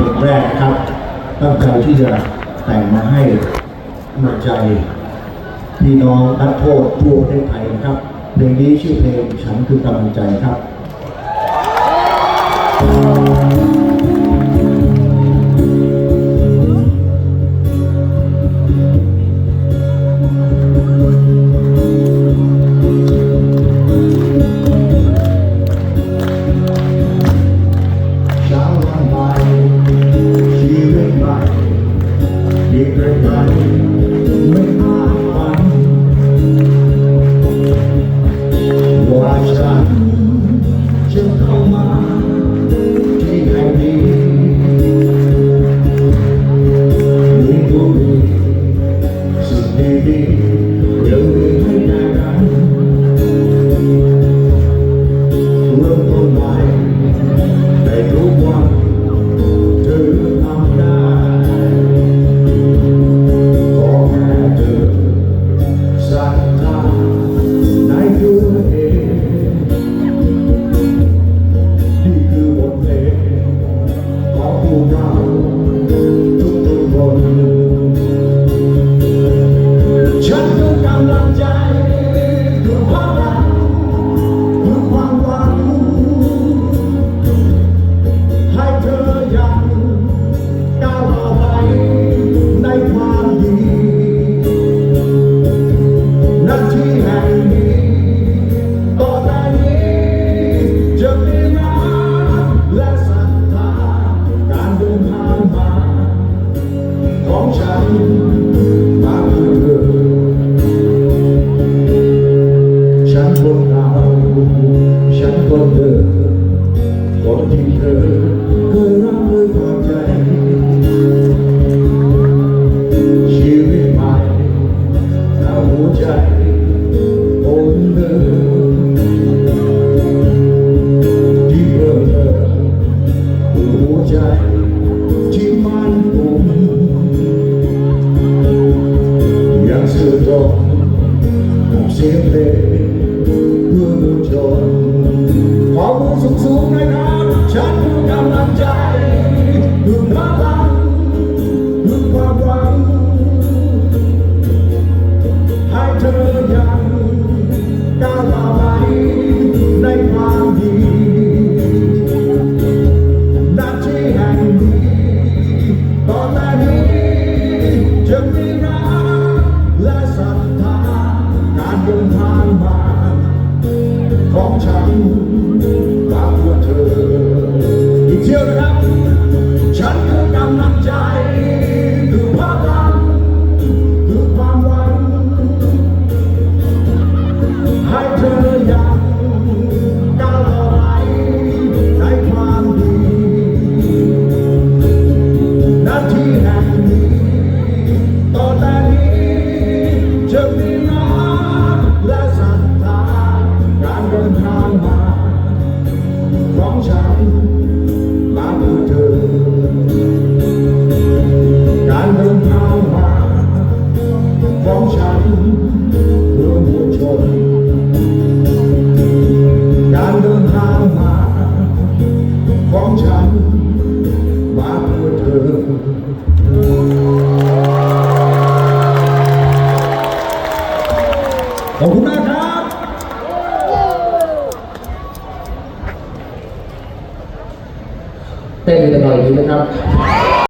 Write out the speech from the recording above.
เพลงแรกครับ ตั้งใจที่จะแต่งมาให้กำลังใจ พี่น้องนักโทษทั่วประเทศไทยนะครับ เพลงนี้ชื่อเพลงฉันคือกำลังใจครับ Amen. ฉันผู้กำลังใจดูพลังดูความหวังให้เธอยังก้าวต่ในมดีนัดที่แห่งนี้ตอนนี้จะมีรักและศรัทธาการเดินทางมาของฉัน ขอบคุณมากครับเต้นกันหน่อยนี้นะครับ